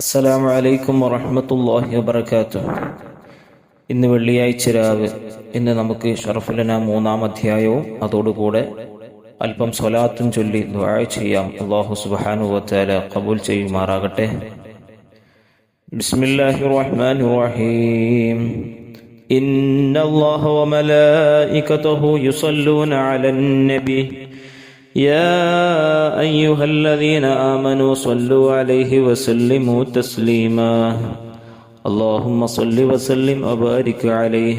അസ്സലാമു അലൈക്കും വറഹമത്തല്ലാഹി വബർക്കാത്തു ഇന്ന് വെള്ളിയാഴ്ച രാവ്. ഇന്ന് നമുക്ക് ഷറഫുലന മൂന്നാം അധ്യായവും അതോടുകൂടെ അല്പം സ്വലാത്തും ചൊല്ലി ദുആ ചെയ്യാം. അള്ളാഹു സുബാനു വത്താല കബൂൽ ചെയ്യുമാറാകട്ടെ. ബിസ്മില്ലാഹി റഹ്മാൻ റഹീം ഇന്നല്ലാഹു വമലായികതുഹു വ മലായികതഹു യുസല്ലൂന അലൻ يا أيها الذين آمنوا صلوا عليه وسلموا تسليما. اللهم صل وسلم وبارك عليه.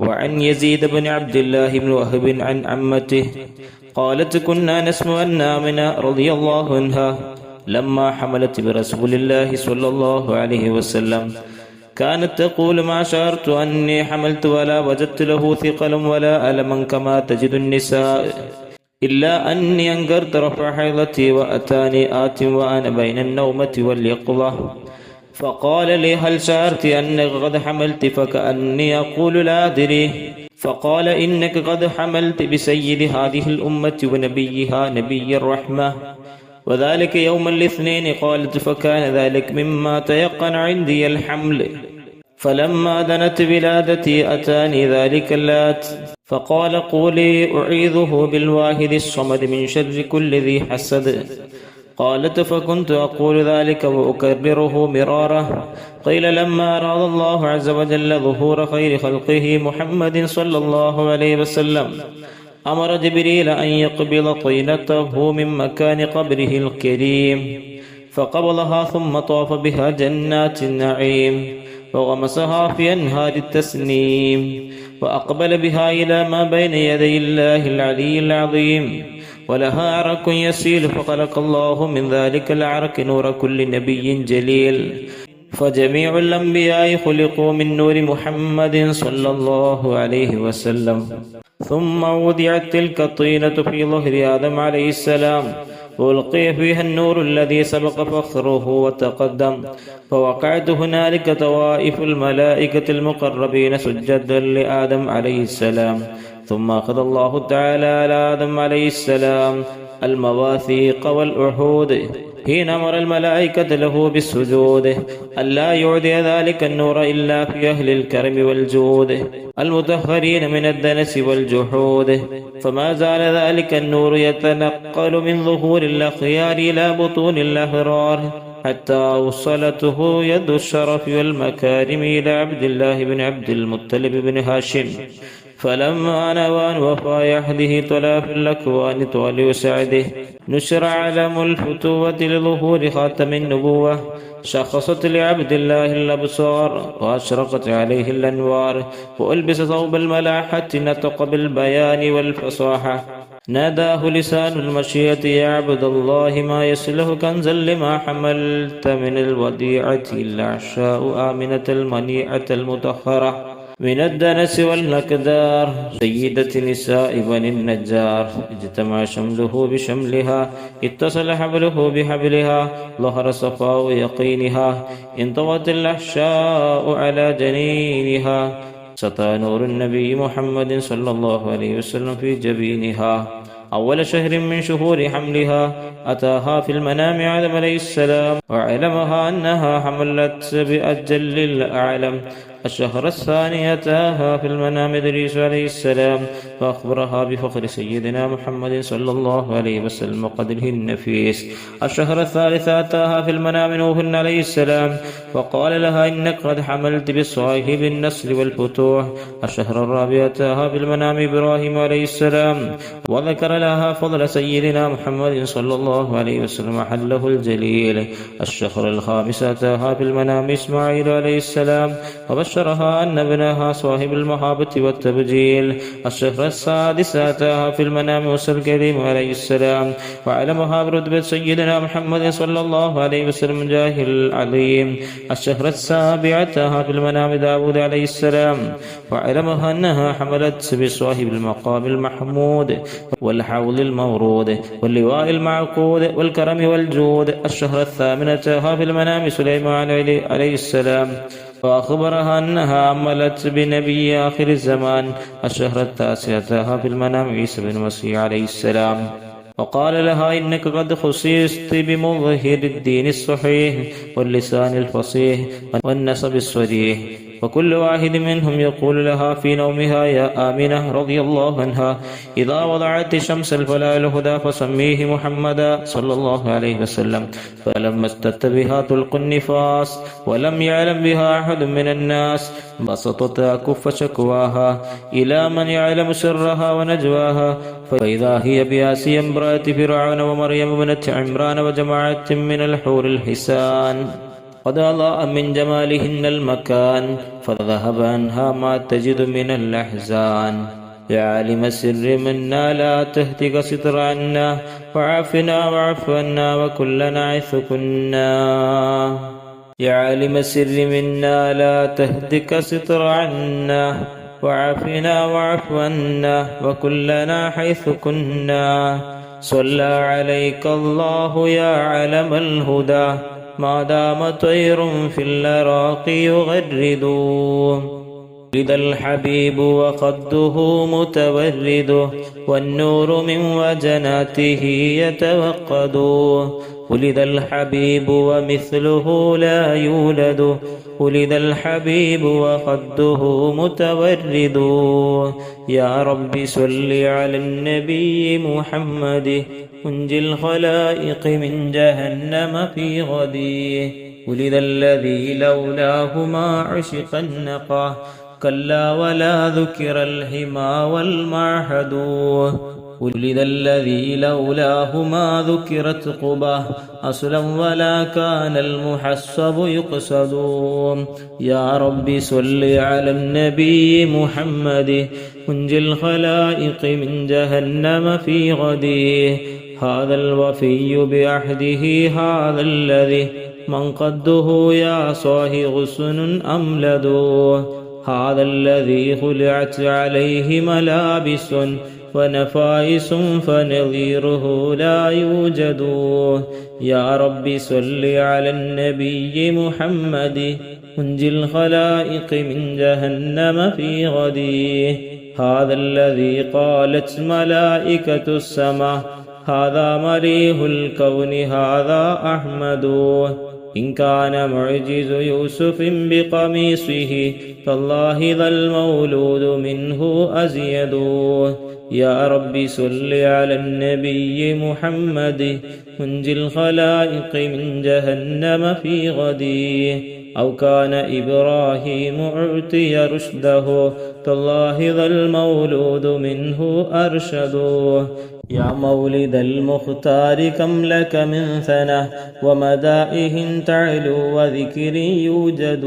وعن يزيد بن عبد الله بن وهب عن عمته قالت كنا نسمع أن آمنة رضي الله عنها لما حملت برسول الله صلى الله عليه وسلم. كانت تقول ما شعرت أني حملت ولا وجدت له ثقلا ولا ألما كما تجد النساء. إلا أني أنكرت رفع حيضتي وأتاني آت وأنا بين النومة واليقظة فقال لي هل شعرت أنك قد حملت؟ فكأني أقول لا أدري. فقال إنك قد حملت بسيد هذه الأمة ونبيها نبي الرحمة. وذلك يوم الاثنين قالت فكان ذلك مما تيقن عندي الحمل. فلما دنت ولادتي أتاني ذلك اللات. فقال قولي أعيذه بالواحد الصمد من شر كل ذي حسد. قالت فكنت أقول ذلك وأكرره مرارا قيل لما أراد الله عز وجل ظهور خير خلقه محمد صلى الله عليه وسلم أمر جبريل أن يقبض طينته من مكان قبره الكريم. فقبضها ثم طاف بها جنات النعيم. وغمسها في أنهار التسنيم وأقبل بها إلى ما بين يدي الله العلي العظيم ولها عرق يسيل فخلق الله من ذلك العرق نور كل نبي جليل فجميع الأنبياء خلقوا من نور محمد صلى الله عليه وسلم. ثم وضعت تلك الطينة في ظهر آدم عليه السلام وألقي فيها النور الذي سبق فخره وتقدم. فوقعت هنالك طوائف الملائكة المقربين سجدا لآدم عليه السلام. ثم أخذ الله تعالى على آدم عليه السلام المواثيق والعهود. حين أمر الملائكة له بالسجود ألا يعدي ذلك النور إلا في أهل الكرم والجود المطهرين من الدنس والجحود. فما زال ذلك النور يتنقل من ظهور الأخيار إلى بطون الأحرار حتى وصلته يد الشرف والمكارم إلى عبد الله بن عبد المطلب بن هاشم. فلما نوى وفى يحده طلع في الأكوان طالع سعده نشر علم الفتوة لظهور خاتم النبوة شخصت لعبد الله الأبصار وأشرقت عليه الأنوار وألبس ثوب الملاحة نطق بالبيان والفصاحة. ناداه لسان المشيئة يا عبد الله ما يصله كنزا لما حملت من الوديعة الأعشاء آمنة المنيعة المطهرة؟ من الدنس والأكدار سيدة نساء بني النجار اجتمع شمله بشملها اتصل حبله بحبلها ظهر صفاء يقينها انطوت الأحشاء على جنينها. سطى نور النبي محمد صلى الله عليه وسلم في جبينها. أول شهر من شهور حملها أتاها في المنام آدم عليه السلام وعلمها أنها حملت بأجل الأعلم. الشهر الثاني أتاها في المنام إدريس عليه السلام فأخبرها بفخر سيدنا محمد صلى الله عليه وسلم وقدره النفيس. الشهر الثالث أتاها في المنام نوح عليه السلام وقال لها إنك قد حملت بصاحب النسل والفتوح. الشهر الرابع أتاها في المنام إبراهيم عليه السلام وذكر لها فضل سيدنا محمد صلى الله عليه وسلم حله الجليل. الشهر الخامس أتاها في المنام إسماعيل عليه السلام وبشرها أن ابنها صاحب المحابة والتبجيل الشهر السادس أتاها في المنام موسى الكريم عليه السلام. وعلمها برتبة سيدنا محمد صلى الله عليه وسلم جاهل العظيم الشهر السابع أتاها في المنام داود عليه السلام. وعلمها أنها حملت بصاحب المقام المحمود والحوض المورود واللواء المعقود والكرم والجود. الشهر الثامن أتاها في المنام سليمان عليه السلام. وأخبرها أنها عملت بنبي آخر الزمان الشهر التاسع في المنام عيسى بن مسيح عليه السلام. وقال لها إنك قد خصيصت بمظهر الدين الصحيح واللسان الفصيح والنسب الصريح وكل واحد منهم يقول لها في نومها يا آمنة رضي الله عنها إذا وضعت الشمس الفلاة الهدى فسميه محمدا صلى الله عليه وسلم. فلما استت بها طلق النفاس ولم يعلم بها أحد من الناس. بسطت أكف شكواها إلى من يعلم سرها ونجواها. فإذا هي بآسي امرأة فرعون ومريم ابنة عمران وجماعة من الحور الحسان. قد أضاء من جمالهن المكان فذهب عنها ما تجد من الأحزان. يا عالم السر منا لا تهتك ستر عنا وعافنا واعف عنا عث كنا. يا عالم السر منا لا تهتك ستر عنا وعافنا واعف عنا وكلنا حيث كنا. صلى عليك الله يا علم الهدى. ما دام طير في الأراق يغرد. ولد الحبيب وقده متورد والنور من وجناته يتوقد. ولد الحبيب ومثله لا يولد. ولد الحبيب وقده متورد. يا رب صل على النبي محمد. منجي الخلائق من جهنم في غديه ولد الذي لولاه ما عشق النقى كلا ولا ذكر الهما والمعهد. ولد الذي لولاه ما ذكرت قباه أصلا ولا كان المحسب يقصد. يا رب صل على النبي محمد. منجي الخلائق من جهنم في غديه هذا الوفي بعهده هذا الذي من قده يا صاهي غصن أملد هذا الذي خلعت عليه ملابس ونفائس فنظيره لا يوجد. يا رب صل على النبي محمد منجي الخلائق من جهنم في غديه. هذا الذي قالت ملائكة السماء هذا مريه الكون هذا أحمد. إن كان معجز يوسف بقميصه فالله ذا المولود منه أزيد. يا رب صل على النبي محمد منجي الخلائق من جهنم في غديه أو كان إبراهيم أعطي رشده تالله ذا المولود منه أرشد. يا مولد المختار كم لك من ثنى ومدائه تعلو وذكر يوجد.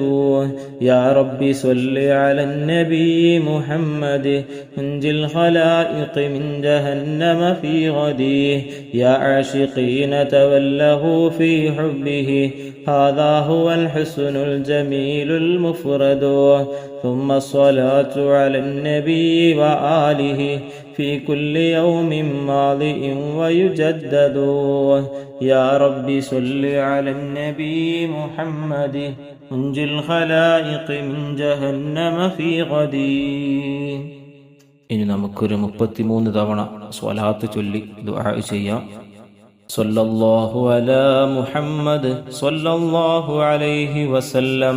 يا رب صل على النبي محمد منجي الخلائق من جهنم في غديه يا عاشقين توله في حبه هذا هو الحسن الجميل المفرد. ثم الصلاة على النبي وآله في كل يوم ماضي ويجدد يا رب صل على النبي محمد منجي الخلائق من جهنم في غدي ഇനി നമുക്കൊരു മുപ്പത്തിമൂന്ന് തവണ സ്വലാത്ത് ചൊല്ലി ദുആ ചെയ്യാം സല്ലല്ലാഹു അലാ മുഹമ്മദ് സല്ലല്ലാഹു അലൈഹി വസല്ലം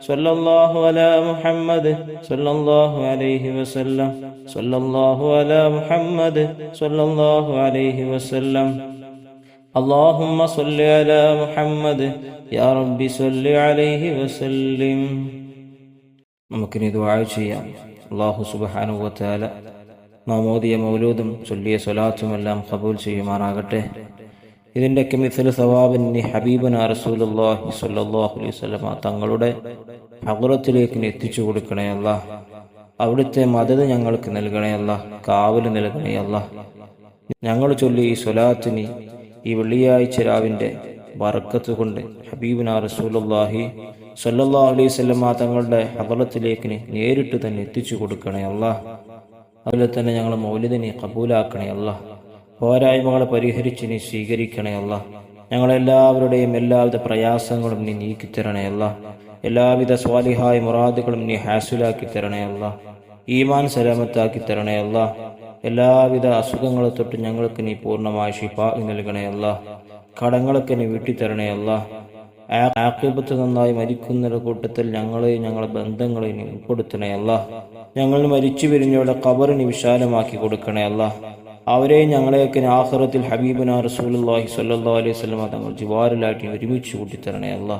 صلى الله على محمد صلى الله عليه وسلم صلى الله على محمد صلى الله عليه وسلم اللهم صل على محمد يا رب صل عليه وسلم നമുക്കിനി ദുആ ചെയ്യാം അള്ളാഹു സുബഹാനുവത്താല നാം ഓതിയ മൗലൂദും ചൊല്ലിയ സ്വലാത്തുമെല്ലാം കബൂൽ ചെയ്യുമാറാകട്ടെ ഇതിന്റെയൊക്കെ മിഥൽ സവാബിന് ഹബീബന റസൂലുള്ളാഹി സ്വല്ലല്ലാഹു അലൈഹി തങ്ങളുടെ ഹകുറത്തിലേക്ക് എത്തിച്ചു കൊടുക്കണേ അല്ല. അവിടുത്തെ മദത് ഞങ്ങൾക്ക് നൽകണേ അല്ല. കാവൽ നൽകണേ അല്ല. ഞങ്ങൾ ചൊല്ലി ഈ സ്വലാത്തിന് ഈ വെള്ളിയാഴ്ച രാവിന്റെ വറക്കത്ത് കൊണ്ട് ഹബീബിന റസൂലുള്ളാഹി സല്ലാ അലൈഹി വസല്ലമ തങ്ങളുടെ ഹദറത്തിലേക്ക് നേരിട്ട് തന്നെ എത്തിച്ചു കൊടുക്കണേ അല്ല. അതുപോലെ തന്നെ ഞങ്ങൾ മൗലിദിനെ കബൂലാക്കണേ അല്ല. പോരായ്മകളെ പരിഹരിച്ച് നീ സ്വീകരിക്കണേ അല്ല. ഞങ്ങളെല്ലാവരുടെയും എല്ലാവിധ പ്രയാസങ്ങളും നീ നീക്കിത്തരണേ അല്ല. എല്ലാവിധ സ്വാലിഹായ മുറാദുകളും നീ ഹാസുലാക്കി തരണേ അല്ല. ഈമാൻ സലാമത്താക്കി തരണേ അല്ല. എല്ലാവിധ അസുഖങ്ങളെ തൊട്ട് ഞങ്ങൾക്ക് നീ പൂർണമായ ഷിഫ നൽകണേ അല്ല. കടങ്ങളൊക്കെ നീ വീട്ടിത്തരണേ അല്ല. ആക്കിബത്ത് നന്നായി മരിക്കുന്ന കൂട്ടത്തിൽ ഞങ്ങളെയും ഞങ്ങളെ ബന്ധങ്ങളെയും ഉൾപ്പെടുത്തണേ അല്ല. ഞങ്ങൾ മരിച്ചു പിരിഞ്ഞവരുടെ കബറിന് വിശാലമാക്കി കൊടുക്കണേ അല്ല. അവരെയും ഞങ്ങളെയൊക്കെ ആഹ്റത്തിൽ ഹബീബന റസൂലി സല്ലാ അലൈഹി വസല്ലമ തങ്ങൾ ജിവാറിലായിട്ട് ഒരുമിച്ച് കൂട്ടിത്തരണേ അല്ല.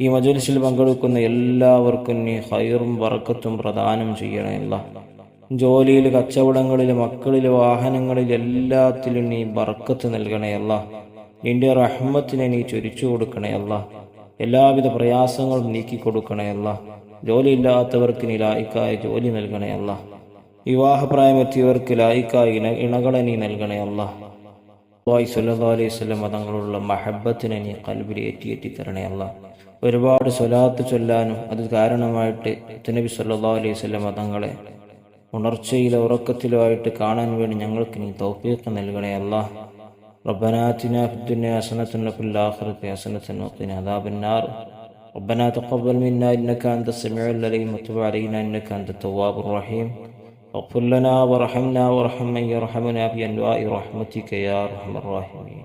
ഈ മജലിസിൽ പങ്കെടുക്കുന്ന എല്ലാവർക്കും നീ ഹൈറും വറക്കത്തും പ്രദാനം ചെയ്യണേ അല്ല. ജോലിയിൽ കച്ചവടങ്ങളിൽ മക്കളിൽ വാഹനങ്ങളിൽ എല്ലാത്തിലും നീ ബർക്കത്ത് നൽകണേ അല്ല. നിന്റെ റഹ്മത്തിനെ നീ ചൊരിച്ചു കൊടുക്കണേ അല്ല. എല്ലാവിധ പ്രയാസങ്ങളും നീക്കി കൊടുക്കണേ അല്ല. ജോലിയില്ലാത്തവർക്ക് നീ ലായിക്കായ ജോലി നൽകണേ അല്ല. വിവാഹപ്രായമെത്തിയവർക്ക് ലായിക്കായ ഇണ ഇണകളെ നീ നൽകണേ അല്ല വായി സല്ലാ അലൈഹി സ്വലം തങ്ങളുള്ള മഹബത്തിനെ നീ കൽബിൽ ഏറ്റിയേറ്റി തരണേ അല്ല ഒരുപാട് സ്വലാത്ത് ചൊല്ലാനും അത് കാരണമായിട്ട് നബി സല്ലാ അലൈഹി സ്വലം തങ്ങളെ ഉണർച്ചയിലോ ഉറക്കത്തിലോ ആയിട്ട് കാണാൻ വേണ്ടി ഞങ്ങൾക്ക് നീ തൗഫീഖ് നൽകണേ അല്ല ربنا آتنا في الدنيا حسنة وفي الآخرة حسنة وقنا عذاب النار ربنا تقبل منا إنك أنت السميع العليم وتب علينا إنك أنت التواب الرحيم واغفر لنا وارحمنا وارحم من يرحمنا بأنواع رحمتك يا أرحم الراحمين.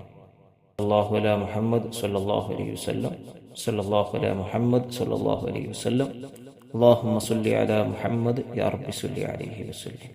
صلى الله على محمد صلى الله عليه وسلم صلى الله على محمد صلى الله عليه وسلم. اللهم صل على محمد يا رب صل عليه وسلم.